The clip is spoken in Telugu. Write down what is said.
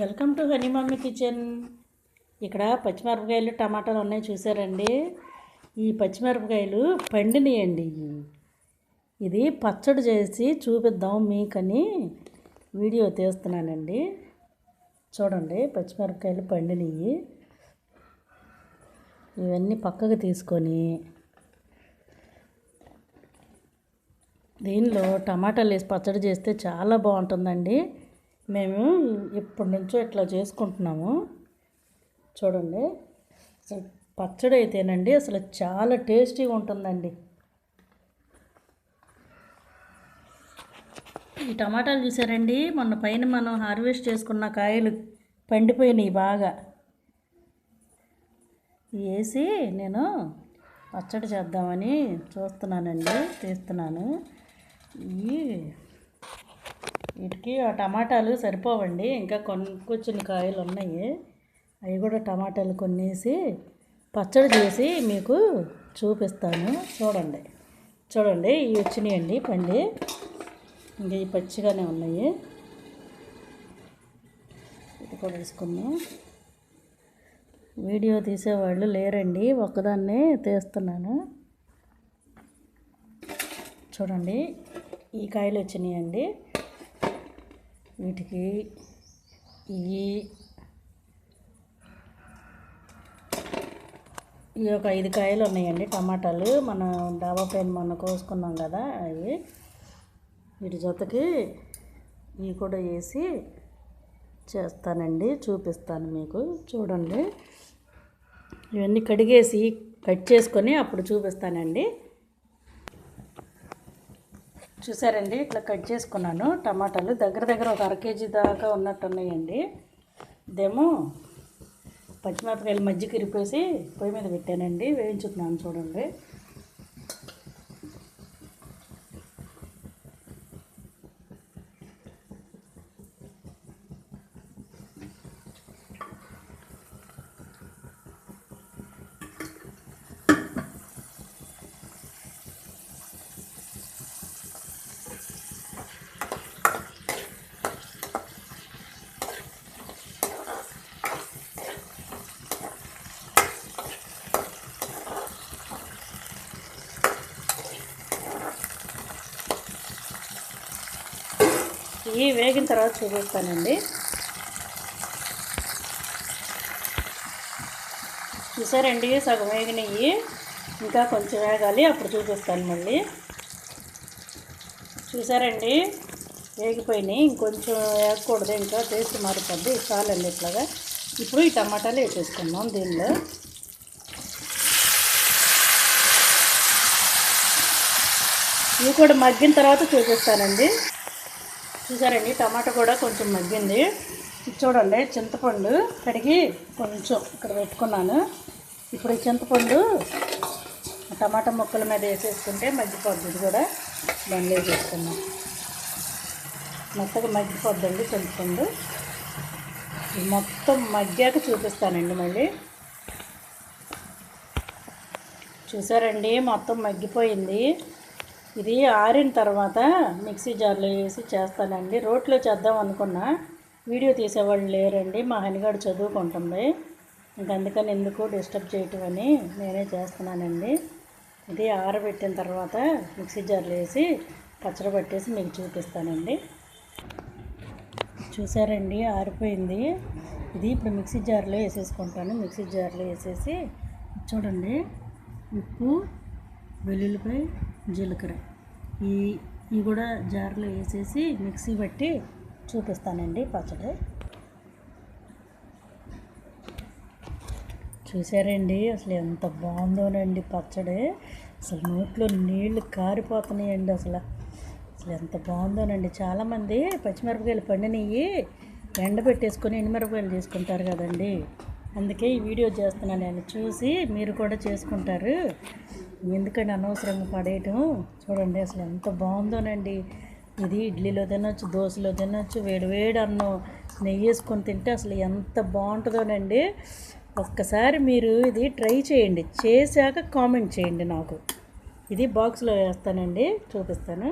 Welcome to honey mummy kitchen. ఇక్కడ పచ్చిమిరపకాయలు టమాటాలు ఉన్నాయి చూసారండి. ఈ పచ్చిమిరపకాయలు పండినాయండి. ఇది పచ్చడి చేసి చూపిద్దాం మీకని వీడియో తీస్తున్నానండి. చూడండి పచ్చిమిరపకాయలు పండినవి ఇవన్నీ పక్కకు తీసుకొని దీనిలో టమాటాలు వేసి పచ్చడి చేస్తే చాలా బాగుంటుందండి. మేము ఇప్పటి నుంచో ఇట్లా చేసుకుంటున్నాము. చూడండి. అసలు పచ్చడి అయితేనండి అసలు చాలా టేస్టీగా ఉంటుందండి. ఈ టమాటాలు చూసారండి? మొన్న పైన మనం హార్వెస్ట్ చేసుకున్న కాయలు పండిపోయినాయి బాగా. వేసి నేను పచ్చడి చేద్దామని చూస్తున్నానండి తీస్తున్నాను. ఇవి వీటికి ఆ టమాటాలు సరిపోవండి. ఇంకా కొన్ని కాయలు ఉన్నాయి. అవి కూడా టమాటాలు కొన్నేసి పచ్చడి చేసి మీకు చూపిస్తాను. చూడండి. చూడండి ఇవి వచ్చినాయండి పండి. ఇంకా ఇవి పచ్చిగానే ఉన్నాయి. ఇది కూడా వేసుకున్నాం వీడియో తీసేవాళ్ళు లేరండి. ఒక్కదాన్నే తీస్తున్నాను. చూడండి ఈ కాయలు వచ్చినాయండి. వీటికి ఈ ఈ ఒక ఐదు కాయలు ఉన్నాయండి. టమాటాలు మనం డాబా పైన మొన్న కోసుకున్నాం కదా అవి. వీటి జతకి ఇవి కూడా వేసి చేస్తానండి చూపిస్తాను మీకు. చూడండి. ఇవన్నీ కడిగేసి కట్ చేసుకొని అప్పుడు చూపిస్తానండి. చూసారండి ఇట్లా కట్ చేసుకున్నాను. టమాటాలు దగ్గర దగ్గర ఒక అర కేజీ దాకా ఉన్నట్టు ఉన్నాయండి ఇదేమో పచ్చిమిరపకాయలు మజ్జిగ ఇరిపేసి పొయ్యి మీద పెట్టానండి. వేయించుతున్నాను చూడండి. ఇవి వేగిన తర్వాత చూపిస్తానండి. చూసారండి సగం వేగినవి ఇంకా కొంచెం వేగాలి. అప్పుడు చూపిస్తాను మళ్ళీ. చూసారండి వేగిపోయినాయి. ఇంకొంచెం వేగకూడదు. ఇంకా టేస్ట్ మారిపోద్ది. చాలండి ఇట్లాగా. ఇప్పుడు ఈ టమాటాలు వేసేసుకున్నాం దీనిలో. ఇవి కూడా మగ్గిన తర్వాత చూపిస్తానండి. చూసారండి టమాటా కూడా కొంచెం మగ్గింది. చూడండి చింతపండు కడిగి కొంచెం ఇక్కడ పెట్టుకున్నాను. ఇప్పుడు ఈ చింతపండు టమాటా ముక్కల మీద వేసేసుకుంటే మగ్గిపోద్ది కూడా. దాన్ని వేసేసుకున్నాం మెత్తగా మగ్గిపోద్దండి చింతపండు. మొత్తం మగ్గాక చూపిస్తానండి మళ్ళీ. చూసారండి మొత్తం మగ్గిపోయింది. ఇది ఆరిన తర్వాత మిక్సీ జార్లో వేసి చేస్తానండి. రోట్లో చేద్దాం అనుకున్నా వీడియో తీసేవాళ్ళు లేరండి. మా హనిగాడు చదువుకుంటుంది. ఇంక అందుకని ఎందుకు డిస్టర్బ్ చేయటం అని నేనే చేస్తున్నానండి. ఇది ఆరబెట్టిన తర్వాత మిక్సీ జార్లో వేసి పచ్చడి పట్టేసి మీకు చూపిస్తానండి. చూసారండి ఆరిపోయింది. ఇది ఇప్పుడు మిక్సీ జార్లో వేసేసుకుంటాను. మిక్సీ జార్లో వేసేసి చూడండి. ఉప్పు వెల్లుల్లిపాయ జీలకర్ర. ఈ ఇవి కూడా జార్లో వేసేసి మిక్సీ పెట్టి చూపిస్తానండి పచ్చడి. చూసారండి? అసలు ఎంత బాగుందోనండి పచ్చడి. అసలు నోట్లో నీళ్ళు కారిపోతున్నాయండి అసలు. అసలు ఎంత బాగుందోనండి. చాలామంది పచ్చిమిరపకాయలు పండినవి ఎండబెట్టేసుకొని ఎండుమిరపకాయలు తీసుకుంటారు కదండి. అందుకే ఈ వీడియో చేస్తున్నాను నేను. చూసి మీరు కూడా చేసుకుంటారు. ఎందుకంటే అనవసరంగా పడేయటం? చూడండి అసలు ఎంత బాగుందోనండి. ఇది ఇడ్లీలో తినొచ్చు దోశలో తినొచ్చు వేడి వేడి అన్నం నెయ్యి వేసుకొని తింటే అసలు ఎంత బాగుంటుందోనండి. ఒక్కసారి మీరు ఇది ట్రై చేయండి. చేశాక కామెంట్ చేయండి నాకు. ఇది బాక్స్లో వేస్తానండి. చూపిస్తాను.